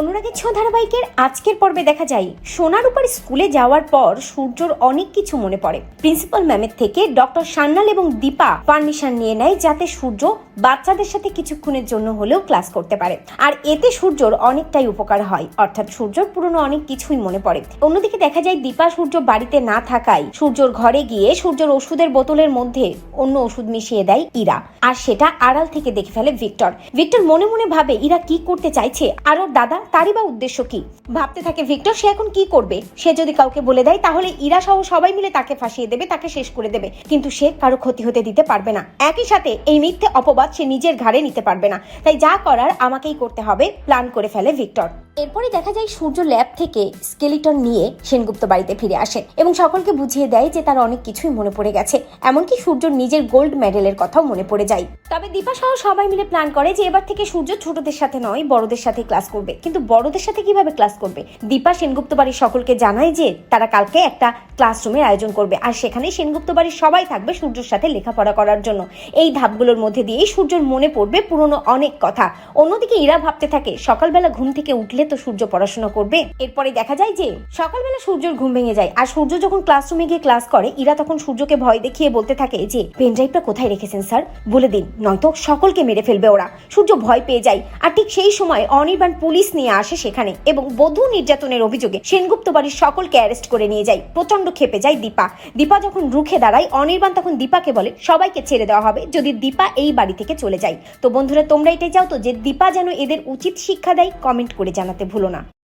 অনুরাগের ছ ধারাবাহিকের আজকের পর্বে দেখা যায় সোনার উপর স্কুলে যাওয়ার পর সূর্যর অনেক কিছু মনে পড়ে। প্রিন্সিপাল ম্যামের থেকে ডক্টর সান্নাল এবং দীপা পারমিশন নিয়ে নেয় যাতে সূর্য বাচ্চাদের সাথে কিছুক্ষণের জন্য হলেও ক্লাস করতে পারে। আর এতে সূর্যর অনেকটাই উপকার হয়, অর্থাৎ সূর্যর পুরনো অনেক কিছুই মনে পড়ে। অন্যদিকে দেখা যায়, দীপা সূর্য বাড়িতে না থাকায় সূর্যর ঘরে গিয়ে সূর্যর ওষুধের বোতলের মধ্যে অন্য ওষুধ মিশিয়ে দেয় ইরা। আর সেটা আড়াল থেকে দেখে ফেলে ভিক্টর। ভিক্টর মনে মনে ভাবে, ইরা কি করতে চাইছে? আর ওর দাদা তারই বা উদ্দেশ্য কি? ভাবতে থাকে ভিক্টর, সে এখন কি করবে? সে যদি কাউকে বলে দেয়, তাহলে ইরা সহ সবাই মিলে তাকে ফাঁসিয়ে দেবে, তাকে শেষ করে দেবে। কিন্তু সে কারও ক্ষতি হতে দিতে পারবে না। একই সাথে এই মিথ্যে অপবাদ সে নিজের ঘাড়ে নিতে পারবে না। তাই যা করার আমাকেই করতে হবে, প্ল্যান করে ফেলে ভিক্টর। এরপরে দেখা যায় সূর্য ল্যাব থেকে স্কেলিটন নিয়ে সেনগুপ্ত বাড়িতে ফিরে আসে এবং সকলকে বুঝিয়ে দেয় যে তার অনেক কিছুই মনে পড়ে গেছে। এমনকি সূর্যর নিজের গোল্ড মেডেলের কথাও মনে পড়ে যায়। তবে দীপা সহ সবাই মিলে প্ল্যান করে যে এবার থেকে সূর্য ছোটদের সাথে নয়, বড়দের সাথে ক্লাস করবে। কিন্তু বড়দের সাথে কীভাবে ক্লাস করবে? দীপা সেনগুপ্ত বাড়ির সকলকে জানায় যে তারা কালকে একটা ক্লাসরুমের আয়োজন করবে আর সেখানে সেনগুপ্ত বাড়ির সবাই থাকবে সূর্যর সাথে লেখাপড়া করার জন্য। এই ধাপগুলোর মধ্যে দিয়েই সূর্যর মনে পড়বে পুরনো অনেক কথা। অন্যদিকে ইরা ভাবতে থাকে, সকালবেলা ঘুম থেকে উঠলে তো সূর্য পড়াশোনা করবে। এরপরে দেখা যায় যে সকালবেলা সূর্যের ঘুম ভেঙে যায় আর সূর্য যখন ক্লাসরুমে গিয়ে ক্লাস করে, ইরা তখন সূর্যকে ভয় দেখিয়ে বলতে থাকে যে পেনড্রাইভটা কোথায় রেখেছেন, স্যার? বলে দিন, নয়তো সকলকে মেরে ফেলবে ওরা। সূর্য ভয় পেয়ে যায় আর ঠিক সেই সময় অনির্বাণ পুলিশ নিয়ে আসে সেখানে এবং বধূ নির্যাতনের অভিযোগে সেনগুপ্ত বাড়ির সকলকে অ্যারেস্ট করে নিয়ে যায়। প্রচণ্ড খেপে যায় দীপা। দীপা যখন রুখে দাঁড়ায়, অনির্বাণ তখন দীপাকে বলে, সবাইকে ছেড়ে দেওয়া হবে যদি দীপা এই বাড়ি থেকে চলে যায়। তো বন্ধুরা, তোমরা এটাই চাও তো যে দীপা যেন এদের উচিত শিক্ষা দেয় কমেন্ট করে জানাতে ভুলো না।